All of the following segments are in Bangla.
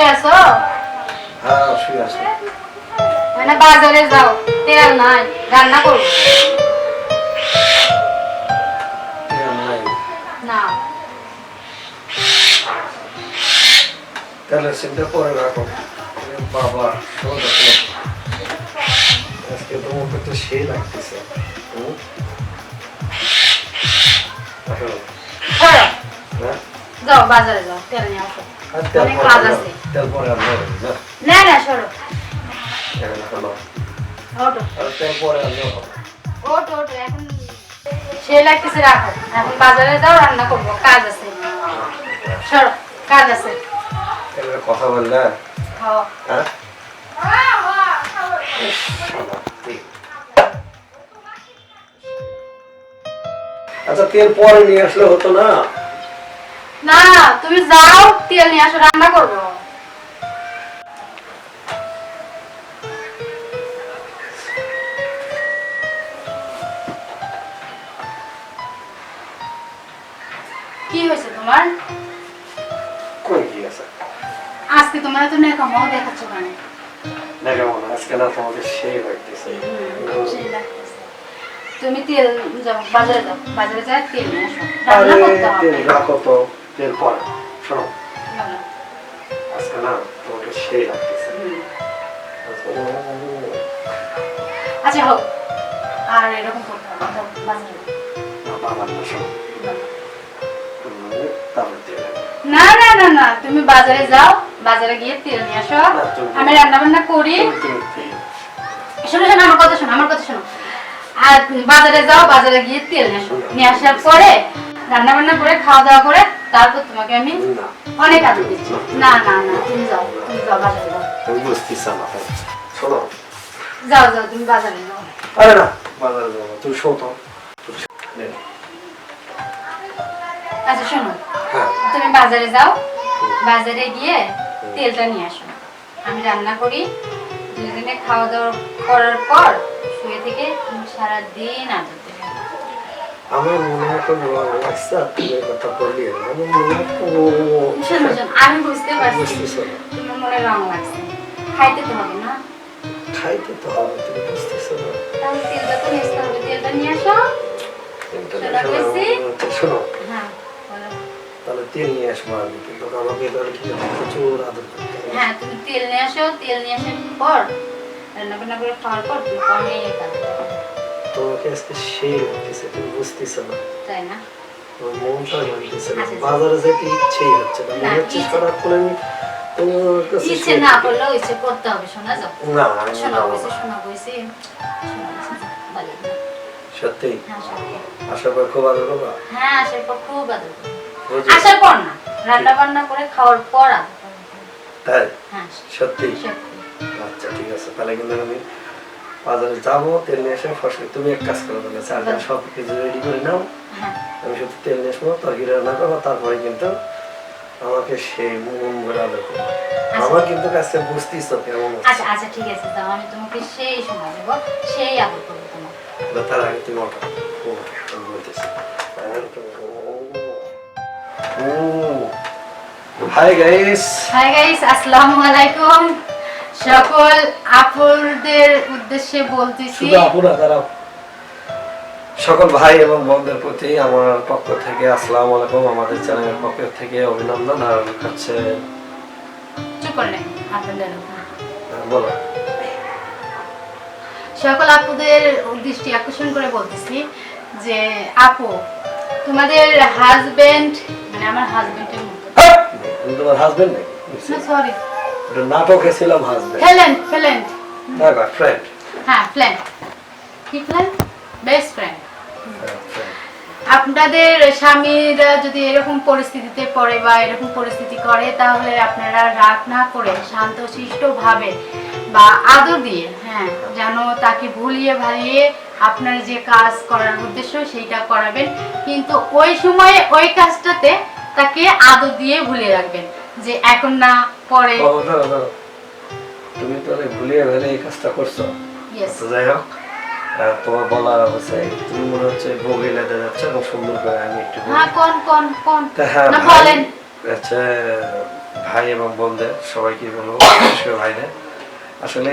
শুয়ে আছো? হ্যাঁ শুয়ে আছে। মানে বাজারে যাও তেল নাই রান্না নাই। না। তাহলে চিন্তা করে রাখো। বাবা আজকে তোমার করতে সেই লাগতেছে। ছাড়ো হ্যাঁ? যাও বাজারে যাও তেল নিয়ে আসো। অনেক কাজ আছে। না না? না সরো। সে লাগতেছে রাখো। এখন বাজারে যাও রান্না করব। কাজ আছে। সরো কাজ আছে। কথা আচ্ছা তেল পরে নিয়ে আসলে হতো না? না তুমি যাও তেল নিয়ে আসো রান্না করব। তোমার? কই কি আছে? আজকে তোমার তো নেকামাও দেখাচ্ছ কেন? দেখো মনে আজকে না তোমাকে সেই লাগতেছে। তুমি তেল যাও বাজারে যাও বাজারে যাও তেল নিয়ে আসো। রান্না করতে হবে। তেল রাখো তো তেল পরে শোনো। আজকে না তোমাকে সেই লাগতেছে। আচ্ছা হোক। আর এরকম করতে হবে বাজারে। বাবার না শোনো। বলো। তারপর তেল না না না না তুমি বাজারে যাও বাজারে গিয়ে তেল নিয়ে আসো। আমি রান্না বান্না করি। শোনো শোনো আমার কথা শোনো আমার কথা শোনো। আর বাজারে যাও বাজারে গিয়ে তেল নিয়ে আসো। নিয়ে আসার পরে রান্না বান্না করে খাওয়া দাওয়া করে তারপর তোমাকে আমি অনেক আদর দিচ্ছি। না না না তুমি যাও তুমি যাও বাজারে যাও। তুমি বুঝতেছ না শোনো। যাও যাও তুমি বাজারে যাও। আরে না বাজারে যাব তুমি শো তো। আচ্ছা শোনো। হ্যাঁ। তুমি বাজারে যাও। বাজারে গিয়ে তেলটা নিয়ে আসো। আমি রান্না করি। দুজনে খাওয়া দাওয়া করার পর শুয়ে থেকে তুমি সারাদিন আদর আমার মনে হয় তো লাগছে আর কথা বললি। আমার মনে হয় শোনো শোনো আমি বুঝতে পারছি। তোমার মনে রং লাগছে। খাইতে তো হবে না। খাইতে তো হবে তুমি বুঝতেছ না তাহলে তেলটা তো নিয়ে তেলটা নিয়ে আসো। শোনো। তাহলে তেল নিয়ে আসব আমি। কিন্তু আমাকে এবারে কিন্তু প্রচুর আদর করতে হ্যাঁ তুমি তেল নিয়ে আসো তেল নিয়ে আসার পর রান্না বান্না করে খাওয়ার পর তুমি অনেক তোমাকে আজকে সেই লাগতেছে তুমি বুঝতেছ না। তাই না? মনটা লাগতেছে না। বাজারে যেতে ইচ্ছেই হচ্ছে না। মনে হচ্ছে সারাক্ষণ আমি ইচ্ছে না করলেও ইচ্ছে করতে হবে শোনা যাও না শোনা যাব শোনা বাড়ি যাও। সত্যি? হ্যাঁ আশা করি খুব আদর করবা। হ্যাঁ আসার পর খুব আদর করবে। আসার পর না রান্না বান্না করে খাওয়ার পর তাই? হ্যাঁ সত্যি? আচ্ছা ঠিক আছে তাহলে কিন্তু আমি বাজারে যাব তেল নিয়ে এসে ফসল তুমি এক কাজ করো তাহলে চারজন সব কিছু রেডি করে নাও। হ্যাঁ। আমি শুধু তেল নিয়ে আসব তরকারি রান্না করব তারপরে কিন্তু আমাকে সেই মন ভরে করব। আমার কিন্তু কাছে বুঝতেই তো কেমন আচ্ছা আচ্ছা ঠিক আছে দাও আমি তোমাকে সেই সময় দেবো সেই আদর করব তোমার তাহলে তার আগে তুমি ওটা ওটা আমি বলতেছি। হাই গাইস হাই গাইস আসসালামু আলাইকুম সকল আপুদের উদ্দেশ্যে বলতেছি শুধু আপুরা দাঁড়াও। সকল ভাই এবং বোনদের প্রতি আমার পক্ষ থেকে আসসালামু আলাইকুম। আমাদের চ্যানেলের পক্ষ থেকে অভিনন্দন আর হচ্ছে বলো। সকল আপুদের দৃষ্টি আকর্ষণ করে বলতেছি যে আপু তোমাদের হাজবেন্ড মানে আমার হাজবেন্ডের মতো আমি তোমার হাজবেন্ড না সরি ওটা নাটকে ছিলাম হাজবেন্ড ফ্রেন্ড ফ্রেন্ড। না ফ্রেন্ড হ্যাঁ ফ্রেন্ড কি ফ্রেন্ড বেস্ট ফ্রেন্ড আপনাদের স্বামীরা যদি এরকম পরিস্থিতিতে পড়ে বা এরকম পরিস্থিতি করে তাহলে আপনারা রাগ না করে শান্তশিষ্ট ভাবে বা আদর দিয়ে হ্যাঁ যেন তাকে ভুলিয়ে ভালিয়ে আপনার যে কাজ করার উদ্দেশ্য সেইটা করাবেন। কিন্তু ওই সময়ে ওই কাজটাতে তাকে আদর দিয়ে ভুলিয়ে রাখবেন যে এখন না পরে তুমি তাহলে ভুলিয়ে ভেলে এই কাজটা করছ। যাই হোক তোমার বলা হচ্ছে তুমি মনে হচ্ছে বগি লেদে যাচ্ছে এবং সুন্দর করে আমি একটু হ্যাঁ কোন কোন কোন? হ্যাঁ না ভাই বলেন। আচ্ছা ভাই এবং বোনদের সবাইকে বলব বিশেষ করে ভাইদের। আসলে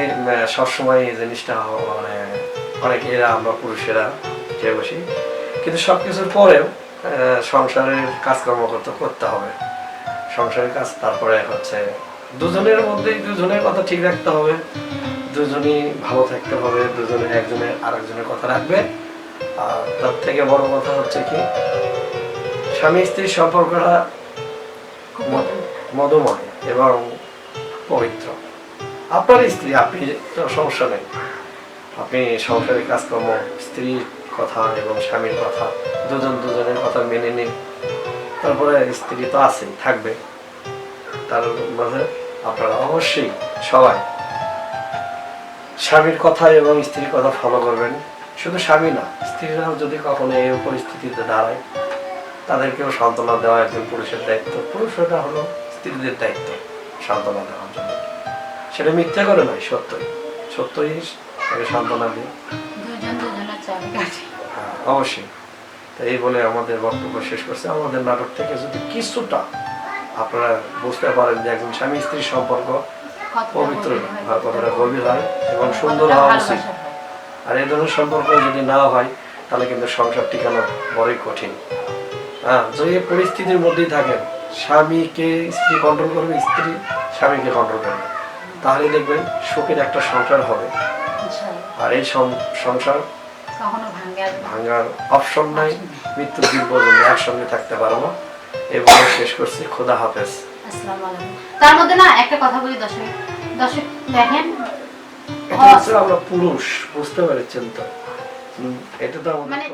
সবসময় এই জিনিসটা মানে অনেকে এরা আমরা পুরুষেরা চেয়ে বসি। কিন্তু সব কিছুর পরেও সংসারের কাজকর্ম করতে করতে হবে। সংসারের কাজ তারপরে হচ্ছে দুজনের মধ্যেই দুজনের কথা ঠিক রাখতে হবে। দুজনই ভালো থাকতে হবে, দুজনে একজনের আরেকজনের কথা রাখবে। আর তার থেকে বড় কথা হচ্ছে কি, স্বামী স্ত্রীর সম্পর্কটা মধুময় এবং পবিত্র। আপনার স্ত্রী, আপনি সমস্যা নেই। আপনি সংসারের কাজকর্ম, স্ত্রীর কথা এবং স্বামীর কথা, দুজন দুজনের কথা মেনে নিন। তারপরে স্ত্রী তো আছেই, থাকবে। তার মাঝে আপনারা অবশ্যই সবাই স্বামীর কথা এবং স্ত্রীর কথা ফলো করবেন। শুধু স্বামী না স্ত্রীরাও যদি কখনো এই পরিস্থিতিতে দাঁড়ায় তাদেরকেও সান্ত্বনা দেওয়া একজন পুরুষের দায়িত্ব। পুরুষরা হলো স্ত্রীদের দায়িত্ব সান্ত্বনা দেওয়ার জন্য। সেটা মিথ্যা করে নয় সত্যই। সত্যই তাকে সান্ত্বনা কাঠি হ্যাঁ, অবশ্যই। তো এই বলে আমাদের বক্তব্য শেষ করছে। আমাদের নাটক থেকে যদি কিছুটা আপনারা বুঝতে পারেন যে একজন স্বামী স্ত্রীর সম্পর্ক পবিত্র কতটা গভীর হয় এবং সুন্দর হওয়া উচিত আর এই ধরনের সম্পর্ক যদি না হয় তাহলে কিন্তু সংসার টিকানো বড়ই কঠিন। হ্যাঁ যদি পরিস্থিতির মধ্যেই থাকেন স্বামীকে স্ত্রী কন্ট্রোল করবে স্ত্রী স্বামীকে কন্ট্রোল করবে তাহলে দেখবেন সুখের একটা সংসার হবে। আর এই সংসার কখনো ভাঙ্গে আসবে না। ভাঙার অপশন নাই। মৃত্যুর দিন পর্যন্ত একসঙ্গে থাকতে পারব এবং শেষ করছি। খোদা হাফেজ। আসসালামু আলাইকুম। তার মধ্যে না একটা কথা বলি দর্শক দর্শক দেখেন। এটা আমরা পুরুষ বুঝতে পেরেছেন তো? এটা তো আমাদের মানে-